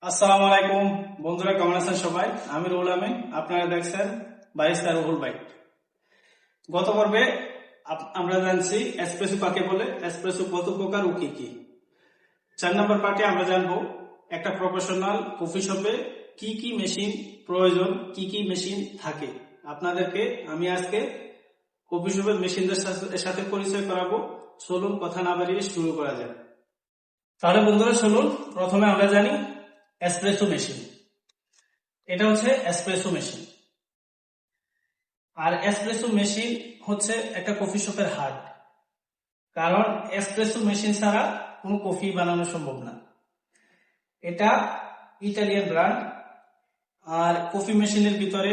আসসালামু আলাইকুম। বন্ধুরা, কেমন আছেন সবাই? আমি রুহুল আমিন। আপনারা দেখছেন বাইস্তার রুহুল বাইক গত পর্বে আমরা জানছি এসপ্রেসো কাকে বলে, এসপ্রেসো কত প্রকার ও কি কি। চার নম্বর পার্টে আমরা জানব একটা প্রফেশনাল কফি শপে কি কি মেশিন প্রয়োজন, কি কি মেশিন থাকে। আপনাদেরকে আমি আজকে কফি শপের মেশিনদের সাথে- পরিচয় করাবো। চলুন, কথা না বাড়িয়ে শুরু করা যাক। তাহলে বন্ধুরা, চলুন। প্রথমে আমরা জানি এসপ্রেসো মেশিন এটা হচ্ছে এসপ্রেসো মেশিন আর এসপ্রেসো মেশিন হচ্ছে একটা কফি শপের হার্ট কারণ এসপ্রেসো মেশিন ছাড়া কোনো কফি বানানো সম্ভব না। এটা ইটালিয়ান ব্র্যান্ড আর কফি মেশিনের ভিতরে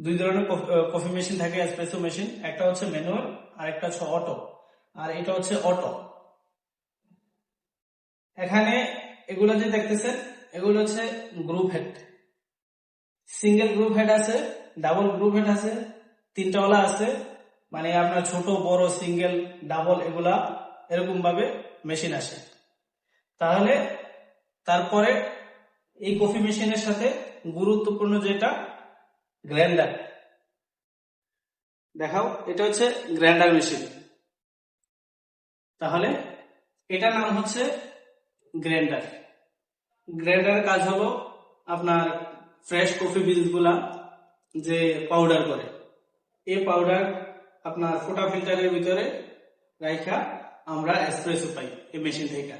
দুই ধরনের কফ- মেশিন থাকে এসপ্রেসো মেশিন একটা হচ্ছে ম্যানুয়াল আর একটা হচ্ছে অটো আর এটা হচ্ছে অটো এখানে এগুলো যে দেখতেছেন, এগুলো হচ্ছে group head single group head আছে ডাবল গ্রুপ হেড আছে, তিনটা ওলা আছে মানে আপনার ছোট, বড় সিঙ্গেল ডাবল এগুলা এরকম ভাবে মেশিন আসে। তাহলে তারপরে এই কফি মেশিনের সাথে গুরুত্বপূর্ণ যেটা গ্রাইন্ডার দেখাও, এটা হচ্ছে গ্রাইন্ডার মেশিন তাহলে এটার নাম হচ্ছে গ্রাইন্ডার। গ্রাইন্ডারের কাজ হলো আপনার ফ্রেশ কফি বিনসগুলা যে পাউডার করে। এই পাউডার আপনার ফোটা ফিল্টারের ভিতরে রাইখা আমরা এসপ্রেসো পাই এই মেশিন থেকে।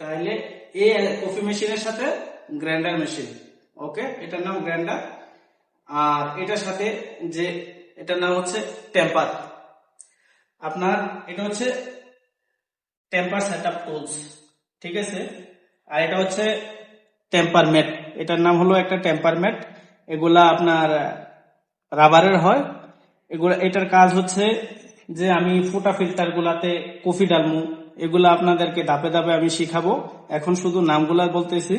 তাহলে এই কফি মেশিনের সাথে গ্রাইন্ডার মেশিন ওকে এটার নাম গ্রাইন্ডার। আর এটার সাথে যে এটার নাম হচ্ছে টেম্পার আপনার এটা হচ্ছে টেম্পার সেটআপ টুলস ঠিক আছে? আর এটা হচ্ছে টেম্পার ম্যাট এটার নাম হলো একটা টেম্পার ম্যাট এগুলা আপনার রাবারের হয়। এগুলা, এটার কাজ হচ্ছে যে আমি ফুটা ফিল্টার গুলাতে কফি ডালমু। এগুলা আপনাদেরকে ধাপে ধাপে আমি শিখাবো। এখন শুধু নামগুলা বলতেছি।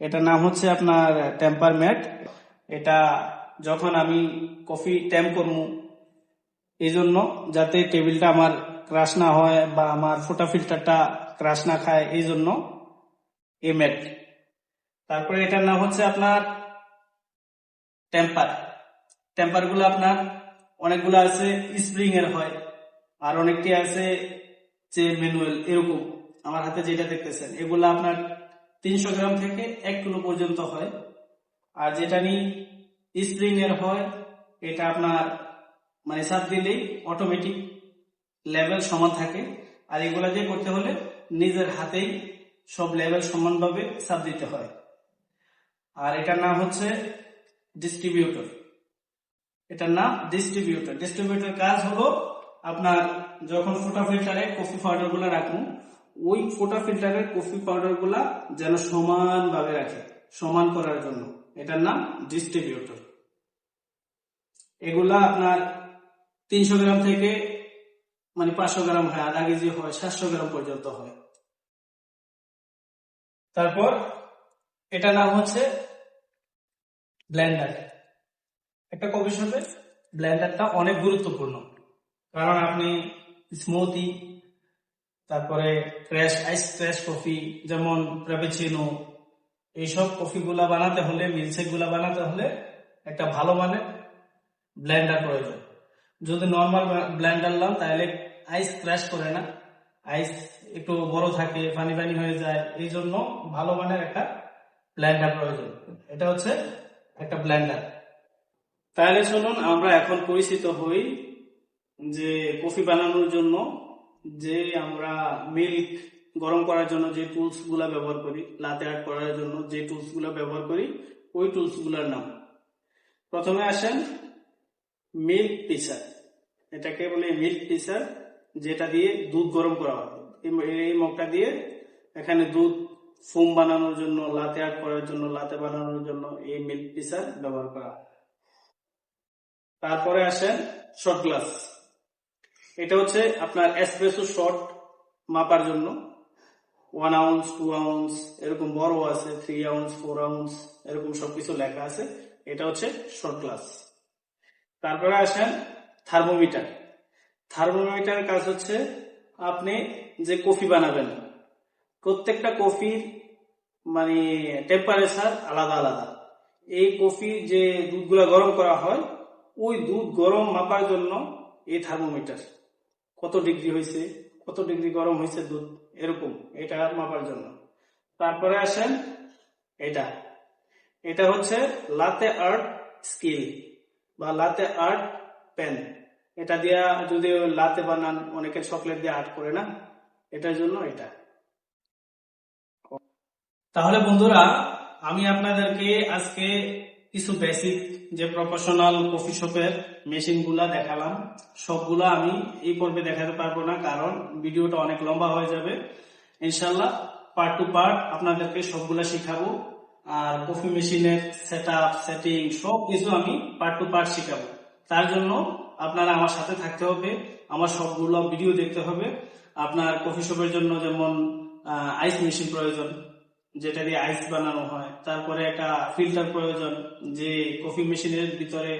এটার নাম হচ্ছে আপনার টেম্পার ম্যাট এটা যখন আমি কফি ট্যাম্প করব এই জন্য যাতে টেবিলটা আমার ক্রাশ না হয় বা আমার ফোটা ফিল্টারটা ক্রাশ না খায় এই জন্য এ ম্যাট। তারপরে এটার নাম হচ্ছে আপনার টেম্পার। টেম্পারগুলো আপনার অনেকগুলো আছে স্প্রিং এর হয়, আর অনেকটি আছে যে ম্যানুয়াল, এরকম। আমার হাতে যেটা দেখতেছেন, এগুলো আপনার তিনশো গ্রাম থেকে এক কিলো পর্যন্ত হয়। আর যেটা নি স্প্রিং এর হয়, এটা আপনার মানে চাপ দিলেই অটোমেটিক লেভেল সমান থাকে। আর এগুলা দিয়ে করতে হলে নিজের হাতেই সব লেভেল সমানভাবে চাপ দিতে হয়। আর এটার নাম হচ্ছে ডিস্ট্রিবিউটর এটার নাম ডিস্ট্রিবিউটর ডিস্ট্রিবিউটর কাজ হলো আপনার যখন ফোটা ফিল্টারে কফি পাউডারগুলা রাখুন ওই ফোটা ফিল্টারের কফি পাউডারগুলা যেন সমানভাবে রাখে, সমান করার জন্য। এটার নাম ডিস্ট্রিবিউটর এগুলা আপনার তিনশো গ্রাম থেকে মানে পাঁচশো গ্রাম হয়, আধা কেজি হয়, সাতশো গ্রাম পর্যন্ত হয়। তারপর এটা নাম হচ্ছে ব্লেন্ডার। একটা কফি শপে ব্লেন্ডারটা অনেক গুরুত্বপূর্ণ। কারণ আপনি স্মুথি তারপরে ক্র্যাশ আইস ক্র্যাশ কফি যেমন প্রাপেচিনো এইসব কফিগুলা বানাতে হলে মিল্কশেকগুলা বানাতে হলে একটা ভালো মানের ব্লেন্ডার প্রয়োজন। যদি নর্মাল ব্লেন্ডার লাম তাহলে আইস ক্র্যাশ করে না। আইস একটু বড় থাকে, পানি পানি হয়ে যায়, এই জন্য ভালো মানের একটা ব্লেন্ডার প্রয়োজন। এটা হচ্ছে একটা ব্লেন্ডার তাহলে চলুন আমরা এখন পরিচিত হই যে কফি বানানোর জন্য যে আমরা মিল্ক গরম করার জন্য যে টুলসগুলা ব্যবহার করি লাতে আর্ট করার জন্য যে টুলসগুলা ব্যবহার করি, ওই টুলসগুলার নাম। প্রথমে আসেন মিল্ক পিসার এটাকে বলে মিল্ক পিসার যেটা দিয়ে দুধ গরম করা হয়। এই- মগটা দিয়ে এখানে দুধ ফোম বানানোর জন্য, লাতে আর্ট করার জন্য, লাতে বানানোর জন্য এই মিল্ক পিসার ব্যবহার করা তারপরে আসেন শর্ট গ্লাস এটা হচ্ছে আপনার এসপ্রেসো শর্ট মাপার জন্য। ওয়ান আউন্স টু আউন্স এরকম বড় আছে থ্রি আউন্স ফোর আউন্স এরকম সবকিছু লেখা আছে। এটা হচ্ছে শর্ট গ্লাস তারপরে আসেন থার্মোমিটার। থার্মোমিটারের কাজ হচ্ছে আপনি যে কফি বানাবেন, প্রত্যেকটা কফির মানে টেম্পারেচার আলাদা আলাদা। এই কফি যে দুধগুলা গরম করা হয়, ওই দুধ গরম মাপার জন্য এই থার্মোমিটার। কত ডিগ্রি হয়েছে, কত ডিগ্রি গরম হয়েছে দুধ, এরকম এটা মাপার জন্য। তারপরে আসেন এটা। এটা হচ্ছে লাতে আর্ট স্কিল বা লাতে আর্ট পেন। এটা দিয়া যদি লাতে বানান, অনেকে চকলেট দিয়ে আর্ট করে না, এটার জন্য এটা। তাহলে বন্ধুরা, আমি আপনাদেরকে আজকে কিছু বেসিক যে প্রফেশনাল কফি শপের মেশিনগুলা দেখালাম। সবগুলা আমি এই পর্বে দেখাতে পারব না, কারণ ভিডিওটা অনেক লম্বা হয়ে যাবে। ইনশাল্লাহ পার্ট টু পার্ট আপনাদেরকে সবগুলা শিখাবো। আর কফি মেশিনের সেট আপ সেটিং সব কিছু আমি পার্ট টু পার্ট শিখাবো। তার জন্য আপনারা আমার সাথে থাকতে হবে, আমার সবগুলো ভিডিও দেখতে হবে। আপনার কফি শপের জন্য যেমন আইস মেশিন প্রয়োজন, যেটা দিয়ে আইস বানানো হয়। তারপরে একটা ফিল্টার প্রয়োজন, যে কফি মেশিনের ভিতরে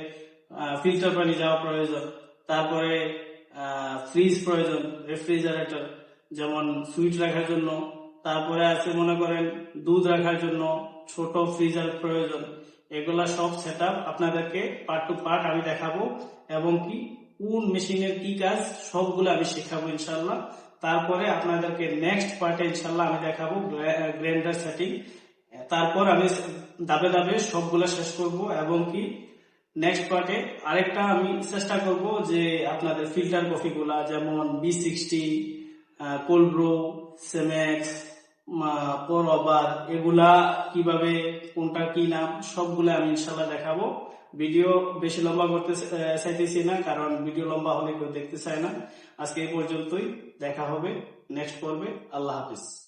ফিল্টার পানি যাওয়া প্রয়োজন। তারপরে ফ্রিজ প্রয়োজন রেফ্রিজারেটর যেমন সুইট রাখার জন্য। তারপরে আছে মনে করেন, দুধ রাখার জন্য। ছোট ফ্রিজার প্রয়োজন। এগুলা সব সেট আপনাদেরকে পার্ট টু পার্ট আমি দেখাবো এবং কি কোন মেশিনের কি কাজ সবগুলো আমি শেখাবো ইনশাল্লাহ তারপরে আপনাদেরকে নেক্সট পার্টে ইনশাল্লাহ আমি দেখাবো গ্রাইন্ডার সেটিং তারপর আমি দাবে দাবে সবগুলো শেষ করব এবং কি নেক্সট পার্টে আরেকটা আমি চেষ্টা করব যে আপনাদের ফিল্টার কফি গুলা যেমন V sixty cold brew Chemex pour over এগুলা কীভাবে, কোনটা কি নাম, সবগুলো আমি ইনশাল্লাহ দেখাবো। ভিডিও বেশি লম্বা করতে চাইতেছি না, কারণ ভিডিও লম্বা হলে কেউ দেখতে চায় না। আজকে এই পর্যন্তই, দেখা হবে নেক্সট পর্বে। আল্লাহ হাফিজ।